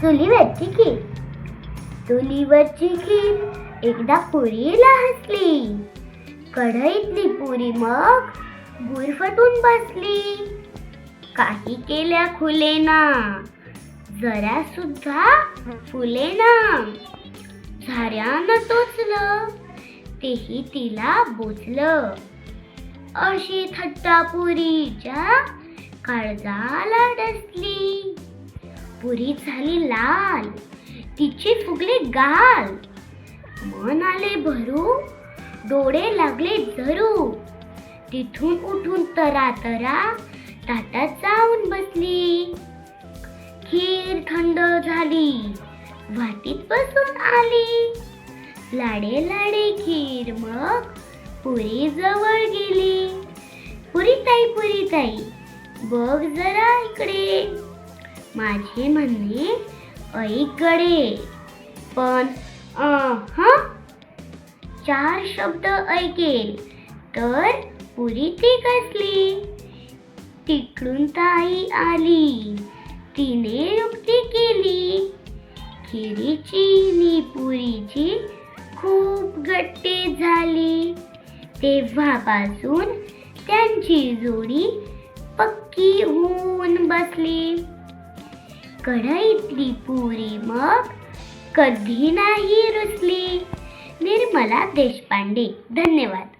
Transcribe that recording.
चुलीवरची खीर. चुलीवरची खीर एकदा पुरीला हसली. कढईतली पुरी मग गुरफटून बसली. काही केल्या खुलेना. जरा सुद्धा फुलेना. झाऱ्यानं टोचलं. तेही तिला बोचलं. अशी थट्टा पुरीच्या काळजाला डसली. पुरी झाली लाल तिचे फुगले गाल. मन आले भरू डोळे लागले धरू तिथून उठून तरा तरा ताटात जाऊन बसली. खीर थंड झाली वाटीत बसून आली. लाडे लाडे खीर मग पुरी जवळ गेली. पुरी ताई पुरी ताई बघ जरा इकडे. माझे म्हणणे ऐकडे पण हा? चार शब्द ऐकेल तर पुरी ती कसली? तिकडून ताई आली तिने युक्ती केली. खिरीची नि पुरीची खूप गट्टी झाली. तेव्हापासून त्यांची जोडी पक्की होऊन बसली. कढईतली पुरी मग कधी नाही रुसली? निर्मला देशपांडे धन्यवाद.